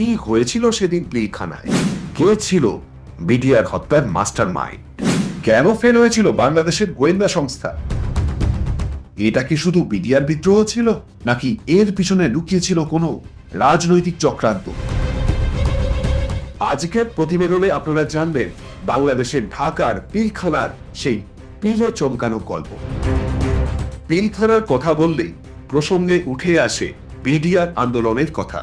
কি হয়েছিল সেদিন পিলখানায়? কে ছিল? বিডিআর হত্যার মাস্টার মাইন্ড কেন ফেল হয়েছিল বাংলাদেশের গোয়েন্দা সংস্থা? এটা কি শুধু বিডিআর বিদ্রোহ ছিল, নাকি এর পিছনে লুকিয়েছিল কোনো রাজনৈতিক চক্রান্ত? আজকের প্রতিবেদনে আপনারা জানবেন বাংলাদেশের ঢাকার পিলখানার সেই পিলে চমকানো গল্প। পিলখানার কথা বললেই প্রসঙ্গে উঠে আসে বিডিআর আন্দোলনের কথা।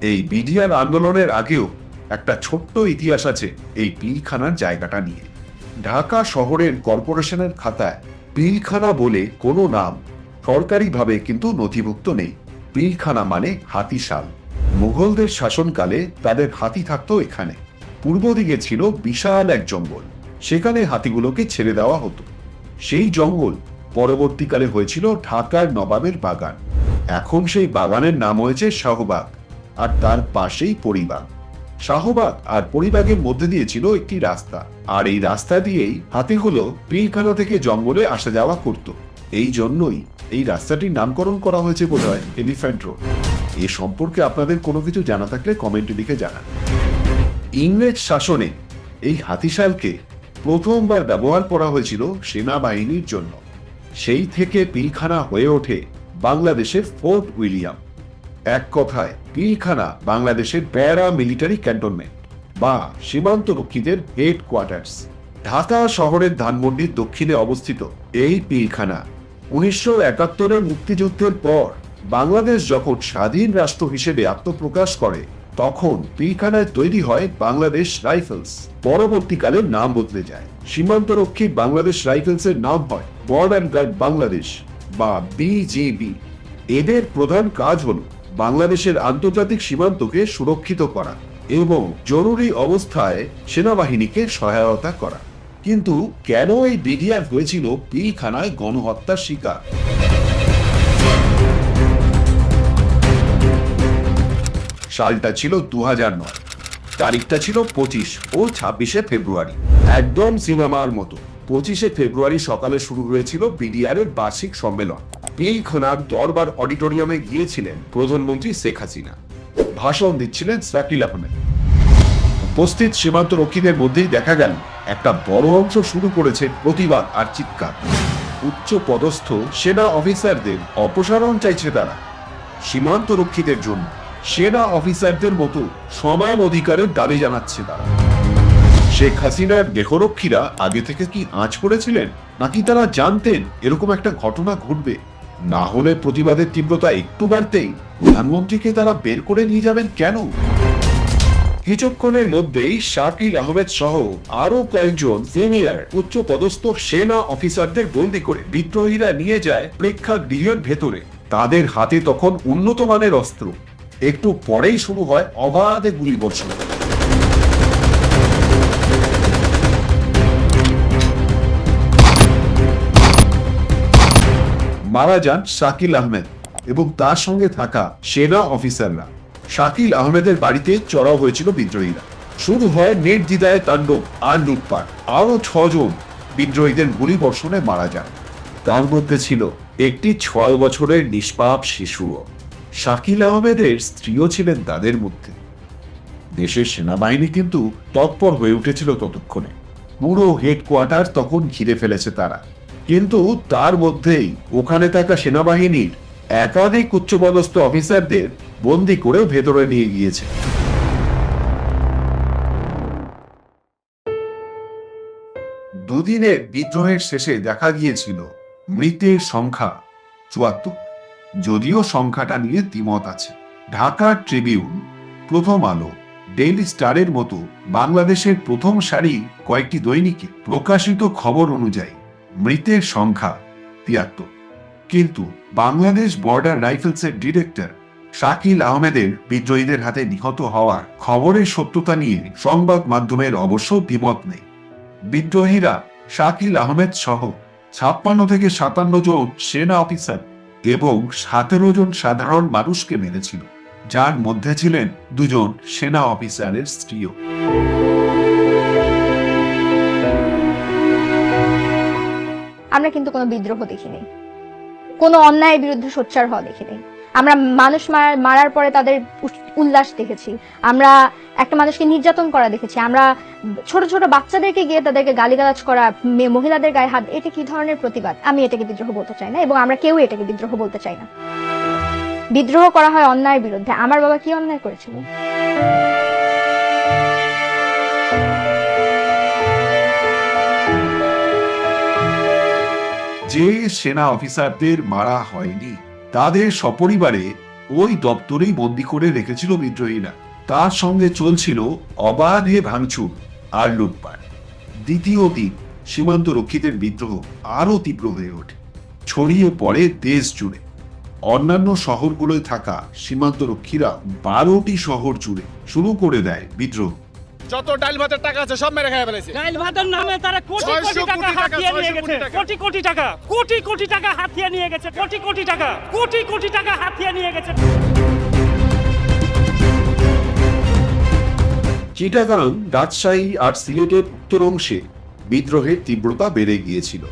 এই বিডিআর আন্দোলনের আগেও একটা ছোট্ট ইতিহাস আছে এই পিলখানার জায়গাটা নিয়ে। ঢাকা শহরের কর্পোরেশনের খাতায় পিলখানা বলে কোনো নাম সরকারিভাবে কিন্তু নথিভুক্ত নেই। পিলখানা মানে হাতিশাল। মুঘলদের শাসনকালে তাদের হাতি থাকতো এখানে। পূর্ব দিকে ছিল বিশাল এক জঙ্গল। সেখানে হাতিগুলোকে ছেড়ে দেওয়া হতো। সেই জঙ্গল পরবর্তীকালে হয়েছিল ঢাকার নবাবের বাগান। এখন সেই বাগানের নাম হয়েছে শাহবাগ। আর তার পাশেই পরিবাগ শাহবাগ আর পরিবাগের মধ্যে দিয়ে ছিল একটি রাস্তা। আর এই রাস্তা দিয়েই হাতিগুলো পিলখানা থেকে জঙ্গলে আসা যাওয়া করত। এই জন্যই এই রাস্তাটির নামকরণ করা হয়েছে বোধ হয় এলিফ্যান্ট রোড এ সম্পর্কে আপনাদের কোনো কিছু জানা থাকলে কমেন্টে লিখে জানান। ইংরেজ শাসনে এই হাতিশালকে প্রথমবার ব্যবহার করা হয়েছিল সেনাবাহিনীর জন্য। সেই থেকে পিলখানা হয়ে ওঠে বাংলাদেশের ফোর্ট উইলিয়াম। এক কথায় পিলখানা, বাংলাদেশের প্যারা মিলিটারি ক্যান্টনমেন্ট বা সীমান্ত রক্ষীদের হেড কোয়ার্টার্স ঢাকা শহরের ধানমন্ডির দক্ষিণে অবস্থিত এই পিলখানা উনিশশো একাত্তরের মুক্তিযুদ্ধের পর বাংলাদেশ যখন স্বাধীন রাষ্ট্র হিসেবে আত্মপ্রকাশ করে, তখন পিলখানায় তৈরি হয় বাংলাদেশ রাইফেলস। পরবর্তীকালে নাম বদলে যায়। সীমান্তরক্ষী বাংলাদেশ রাইফেলসের নাম হয় বর্ডার গার্ড বাংলাদেশ বা বিজিবি এদের প্রধান কাজ হল বাংলাদেশের আন্তর্জাতিক সীমান্তকে সুরক্ষিত করা এবং জরুরি অবস্থায় সেনাবাহিনীকে সহায়তা করা। কিন্তু কেন এই বিডিআর হয়েছিল পিলখানায় গণহত্যার শিকার? সালটা ছিল দু নয়। তারিখটা ছিল পঁচিশ ও ছাব্বিশে ফেব্রুয়ারি। একদম সিনেমার মতো। পঁচিশে ফেব্রুয়ারি সকালে শুরু হয়েছিল বিডিআর এর বার্ষিক সম্মেলন। পিলখানার দরবার অডিটোরিয়ামে গিয়েছিলেন প্রধানমন্ত্রী শেখ হাসিনা। ভাষণ দিচ্ছিলেন সাকিল আহমেদ। উপস্থিত সীমান্ত রক্ষীদের মধ্যেই দেখা গেল, একটা বড় অংশ শুরু করেছে প্রতিবাদ আর চিৎকার। উচ্চ পদস্থ সেনা অফিসারদের অপসারণ চাইছে তারা। সীমান্ত রক্ষীদের জন্য সেনা অফিসারদের মতো সমান অধিকারের দাবি জানাচ্ছে তারা। শেখ হাসিনার দেহরক্ষীরা আগে থেকে কি আঁচ করেছিলেন নাকি তারা জানতেন এরকম একটা ঘটনা ঘটবে? না হলে প্রতিবাদের তীব্রতা একটু বাড়তেই প্রধানমন্ত্রীকে তারা বের করে নিয়ে যাবেন কেন? কিছুক্ষণের মধ্যেই শাকিল আহমেদ সহ আরও কয়েকজন সিনিয়র উচ্চ পদস্থ সেনা অফিসারদের বন্দি করে বিদ্রোহীরা নিয়ে যায় প্রেক্ষাগৃহের ভেতরে। তাদের হাতে তখন উন্নত মানের অস্ত্র। একটু পরেই শুরু হয় অবাধে গুলি বর্ষণ মারা যান শাকিল আহমেদ এবং তার সঙ্গে থাকা সেনা অফিসাররা। শাকিল আহমেদের বাড়িতে চড়াও হয়েছিল বিদ্রোহীরা। শুরু হয় নির্দ্বিধায় তাণ্ডব আর লুটপাট। আরও ছজন বিদ্রোহীদের গুলি বর্ষণে মারা যান। তার মধ্যে ছিল একটি ছয় বছরের নিষ্পাপ শিশুও। শাকিল আহমেদের স্ত্রীও ছিলেন তাদের মধ্যে। দেশের সেনাবাহিনী কিন্তু তৎপর হয়ে উঠেছিল ততক্ষণে। পুরো হেডকোয়ার্টার তখন ঘিরে ফেলেছে তারা। কিন্তু তার মধ্যেই ওখানে থাকা সেনাবাহিনীর একাধিক উচ্চপদস্থ অফিসারদের বন্দি করে ভেতরে নিয়ে গিয়েছে। দুদিনের বিদ্রোহের শেষে দেখা গিয়েছিল মৃতের সংখ্যা চুয়াত্তর। যদিও সংখ্যাটা নিয়ে দ্বিমত আছে। ঢাকা ট্রিবিউন প্রথম আলো, ডেইলি স্টারের মতো বাংলাদেশের প্রথম সারি কয়েকটি দৈনিকে প্রকাশিত খবর অনুযায়ী মৃতের সংখ্যা তিয়াত্তর। কিন্তু বাংলাদেশ বর্ডার রাইফেলসের ডিরেক্টর শাকিল আহমেদের বিদ্রোহীদের হাতে নিহত হওয়ার খবরের সত্যতা নিয়ে সংবাদ মাধ্যমের অবশ্য দ্বিমত নেই। বিদ্রোহীরা শাকিল আহমেদ সহ ছাপ্পান্ন থেকে সাতান্ন জন সেনা অফিসার এবং সতেরো জন সাধারণ মানুষকে মেরেছিল, যার মধ্যে ছিলেন দুজন সেনা অফিসারের স্ত্রীও। আমরা কিন্তু কোনো বিদ্রোহ দেখিনি। কোনো অন্যায়ের বিরুদ্ধে সোচ্চার হওয়া দেখিনি। আমরা মানুষ মার- মারার পরে তাদের উল্লাস দেখেছি। আমরা একটা মানুষকে নির্যাতন করা দেখেছি। আমরা ছোট ছোট বাচ্চাদেরকে গিয়ে তাদেরকে গালিগালাজ করা মহিলাদের গায়ে হাত, এটা কি ধরনের প্রতিবাদ? আমি এটাকে বিদ্রোহ বলতে চাই না এবং আমরা কেউ এটাকে বিদ্রোহ বলতে চাই না। বিদ্রোহ করা হয় অন্যায়ের বিরুদ্ধে। আমার বাবা কি অন্যায় করেছিল? যে সেনা অফিসারদের মারা হয়নি, তাদের সপরিবারে ওই দপ্তরেই বন্দি করে রেখেছিল বিদ্রোহীরা। তার সঙ্গে চলছিল অবাধে ভাঙচুর আর লুটপাট। দ্বিতীয় দিন সীমান্ত রক্ষীদের বিদ্রোহ আরও তীব্র হয়ে ওঠে। ছড়িয়ে পড়ে দেশ জুড়ে। অন্যান্য শহরগুলোয় থাকা সীমান্ত রক্ষীরা বারোটি শহর জুড়ে শুরু করে দেয় বিদ্রোহ। যত ডাল ভাতের টাকা আছে সব মেরে খাই ফেলেছে ডাইল ভাতের নামে তারা কোটি কোটি টাকা হাতিয়ে নিয়ে গেছে। কোটি কোটি টাকা কোটি কোটি টাকা হাতিয়ে নিয়ে গেছে কোটি কোটি টাকা কোটি কোটি টাকা হাতিয়ে নিয়ে গেছে। চিটাগাং রাজশাহী আর সিলেটের উত্তর অংশে বিদ্রোহের তীব্রতা বেড়ে গিয়েছিল।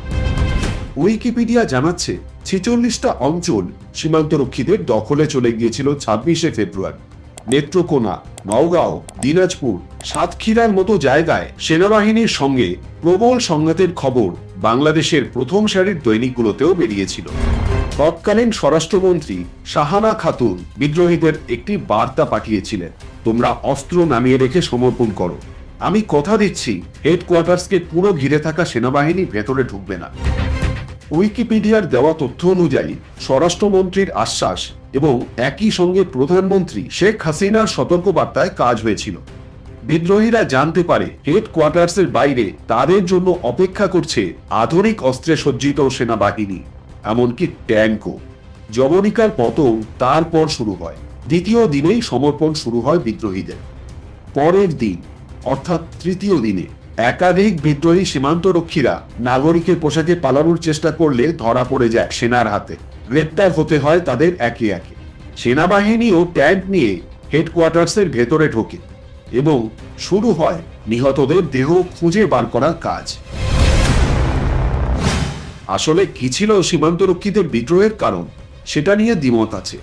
উইকিপিডিয়া জানাচ্ছে ছেচল্লিশটা অঞ্চল সীমান্তরক্ষীদের দখলে চলে গিয়েছিল ছাব্বিশে ফেব্রুয়ারি। নেত্রকোনা, নওগাঁও, দিনাজপুর, সাতক্ষীরার মতো জায়গায় সেনাবাহিনীর সঙ্গে প্রবল সংঘাতের খবর বাংলাদেশের প্রথম সারির দৈনিকগুলোতেও বেরিয়েছিল। তৎকালীন স্বরাষ্ট্রমন্ত্রী শাহানা খাতুন বিদ্রোহীদের একটি বার্তা পাঠিয়েছিলেন, তোমরা অস্ত্র নামিয়ে রেখে সমর্পণ করো। আমি কথা দিচ্ছি, হেডকোয়ার্টার্সকে পুরো ঘিরে থাকা সেনাবাহিনী ভেতরে ঢুকবে না। উইকিপিডিয়ার দেওয়া তথ্য অনুযায়ী স্বরাষ্ট্রমন্ত্রীর আশ্বাস এবং একই সঙ্গে প্রধানমন্ত্রী শেখ হাসিনার সতর্কবার্তায় কাজ হয়েছিল। বিদ্রোহীরা জানতে পারে হেডকোয়ার্টার্সের বাইরে তাদের জন্য অপেক্ষা করছে আধুনিক অস্ত্রে সজ্জিত সেনাবাহিনী, এমনকি ট্যাঙ্কও। জবনিকার পতন তারপর শুরু হয়। দ্বিতীয় দিনেই সমর্পণ শুরু হয় বিদ্রোহীদের। পরের দিন, অর্থাৎ তৃতীয় দিনে একাধিক বিদ্রোহী সীমান্তরক্ষীরা নাগরিকের পোশাকে পালানোর চেষ্টা করলে ধরা পড়ে যায় সেনার হাতে। গ্রেপ্তার হতে হয় তাদের একে একে। সেনাবাহিনীও ট্যাঙ্ক নিয়ে হেডকোয়ার্টার্সের ভেতরে ঢোকে এবং শুরু হয় নিহতদের দেহ খুঁজে বার করার কাজ। আসলে কি ছিল সীমান্তরক্ষীদের বিদ্রোহের কারণ, সেটা নিয়ে দ্বিমত আছে।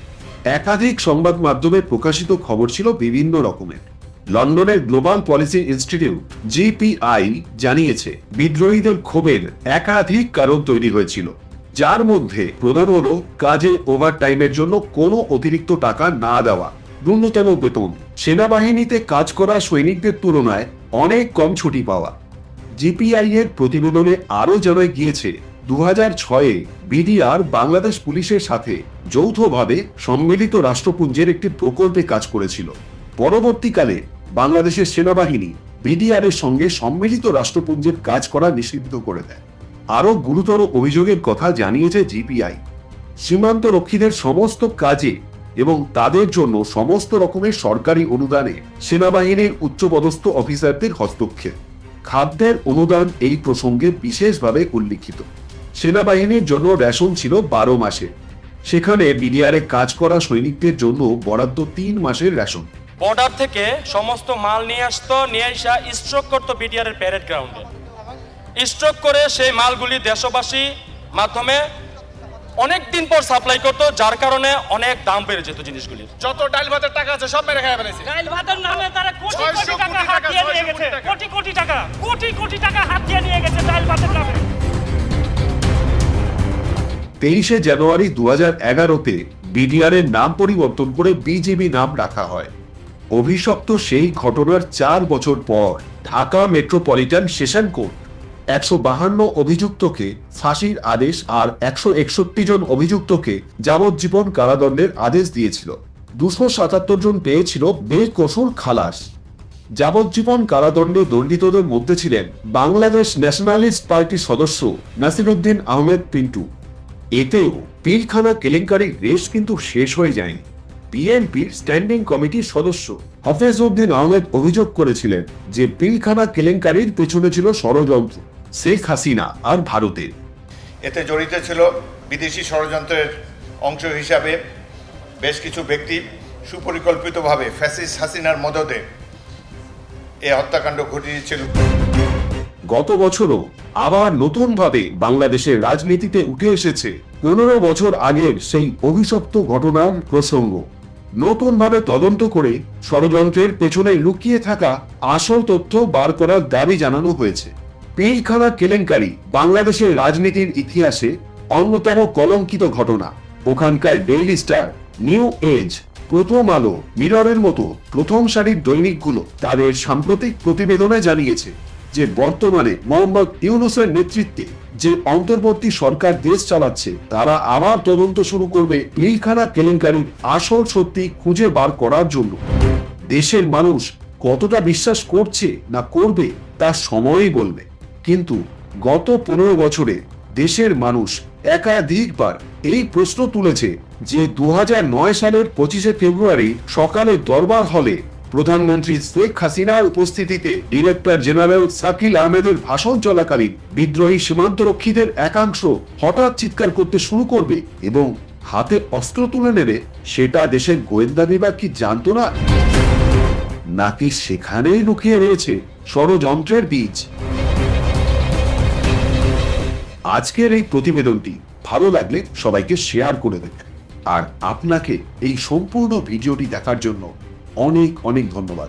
একাধিক সংবাদ মাধ্যমে প্রকাশিত খবর ছিল বিভিন্ন রকমের। লন্ডনের গ্লোবাল পলিসি ইনস্টিটিউট, জিপিআই, জানিয়েছে, বিদ্রোহীদের ক্ষোভের একাধিক কারণ তৈরি হয়েছিল, যার মধ্যে প্রধান হলো কাজে ওভারটাইমের জন্য কোনো অতিরিক্ত টাকা না দেওয়া, ন্যূনতম বেতন, সেনাবাহিনীতে কাজ করা সৈনিকদের তুলনায় অনেক কম ছুটি পাওয়া। জিপিআই এর প্রতিবেদনে আরও জানায় গিয়েছে দু হাজার ছয়ে বিডিআর বাংলাদেশ পুলিশের সাথে যৌথভাবে সম্মিলিত রাষ্ট্রপুঞ্জের একটি প্রকল্পে কাজ করেছিল। পরবর্তীকালে বাংলাদেশের সেনাবাহিনী বিডিআর এর সঙ্গে সম্মিলিত রাষ্ট্রপুঞ্জের কাজ করা নিষিদ্ধ করে দেয়। আরও গুরুতর অভিযোগের কথা জানিয়েছে জিপিআই। সীমান্ত রক্ষীদের সমস্ত কাজে এবং তাদের জন্য সমস্ত রকমের সরকারি অনুদানে সেনাবাহিনীর উচ্চপদস্থ অফিসারদের হস্তক্ষেপ। খাদ্যের অনুদান এই প্রসঙ্গে বিশেষভাবে উল্লিখিত। সেনাবাহিনীর জন্য রেশন ছিল বারো মাসে সেখানে বিডিআরে কাজ করা সৈনিকদের জন্য বরাদ্দ তিন মাসের রেশন। বর্ডার থেকে সমস্ত মাল নিয়ে আসতো নিয়ে আসা স্ট্রোক করতো বিডিআর এর প্যারেড গ্রাউন্ডে স্ট্রোক করে সেই মালগুলি দেশবাসী মাধ্যমে অনেক দিন পর সাপ্লাই করতো যার কারণে অনেক দাম বেড়ে যেত জিনিসগুলির। যত ডাল ভাতের টাকা আছে সব মেরে খাই ফেলেছে। ডাইল ভাতের নামে তারা কোটি কোটি টাকা কোটি টাকা, হাতিয়ে নিয়ে গেছে। কোটি টাকা। কোটি টাকা কোটি কোটি টাকা হাতিয়ে নিয়ে গেছে ডাইল ভাতের নামে। তেইশে জানুয়ারি দু হাজার এগারোতে বিডিআর এর নাম পরিবর্তন করে বিজিবি নাম রাখা হয়। অভিশপ্ত সেই ঘটনার চার বছর পর ঢাকা মেট্রোপলিটন সেশন কোর্ট একশো বাহান্ন অভিযুক্তকে ফাঁসির আদেশ আর একশো একষট্টি জন অভিযুক্তকে যাবজ্জীবন কারাদণ্ডের আদেশ দিয়েছিল। দুশো সাতাত্তর জন পেয়েছিল বেকসুর খালাস। যাবজ্জীবন কারাদণ্ডে দণ্ডিতদের মধ্যে ছিলেন বাংলাদেশ ন্যাশনালিস্ট পার্টির সদস্য নাসিরুদ্দিন আহমেদ পিন্টু। এতেও পীরখানা কেলেঙ্কারির রেশ কিন্তু শেষ হয়ে যায়নি। বিএনপির স্ট্যান্ডিং কমিটির সদস্য। হাফেজ উদ্দিন আহমেদ অভিযোগ করেছিলেন যে পিলখানা কেলেঙ্কারির পেছনে ছিল ষড়যন্ত্র। শেখ হাসিনা আর ভারতের। এতে জড়িত ছিল বিদেশি ষড়যন্ত্রের অংশ হিসাবে বেশ কিছু ব্যক্তি সুপরিকল্পিতভাবে ফ্যাসিস হাসিনার মদদে এ হত্যাকাণ্ড ঘটিয়েছিল। গত বছরও আবার নতুনভাবে বাংলাদেশের রাজনীতিতে উঠে এসেছে। পনেরো বছর আগের সেই অভিশপ্ত ঘটনার প্রসঙ্গ। নতুনভাবে তদন্ত করে ষড়যন্ত্রের পেছনে লুকিয়ে থাকা আসল তথ্য বার করার দাবি জানানো হয়েছে। পিলখানা কেলেঙ্কারি বাংলাদেশের রাজনীতির ইতিহাসে অন্যতম কলঙ্কিত ঘটনা। ওখানকার ডেইলি স্টার, নিউ এজ, প্রথম আলো, মিররের মতো প্রথম সারির দৈনিকগুলো তাদের সাম্প্রতিক প্রতিবেদনে জানিয়েছে। যে বর্তমানে মোহাম্মদ ইউনুসের নেতৃত্বে যে অন্তর্বর্তী সরকার দেশ চালাচ্ছে, তারা আবার তদন্ত শুরু করবে পিলখানা কেলেঙ্কারির আসল সত্যি খুঁজে বার করার জন্য। দেশের মানুষ কতটা বিশ্বাস করছে না করবে, তা সময়ই বলবে। কিন্তু গত পনেরো বছরে দেশের মানুষ একাধিকবার এই প্রশ্ন তুলেছে যে দু হাজার নয় সালের পঁচিশে ফেব্রুয়ারি সকালে দরবার হলে প্রধানমন্ত্রী শেখ হাসিনার উপস্থিতিতে ডিরেক্টর জেনারেল সাকিল আহমেদের ভাষণ চলাকালীন বিদ্রোহী সীমান্তরক্ষীদের একাংশ হঠাৎ চিৎকার করতে শুরু করবে এবং হাতে অস্ত্র তুলে নেবে। সেটা দেশের গোয়েন্দা বিভাগ কি জানতো না? নাকি সেখানেই লুকিয়ে রয়েছে ষড়যন্ত্রের বীজ? আজকের এই প্রতিবেদনটি ভালো লাগলে সবাইকে শেয়ার করে দেবেন। আর আপনাকে এই সম্পূর্ণ ভিডিওটি দেখার জন্য অনেক অনেক ধন্যবাদ।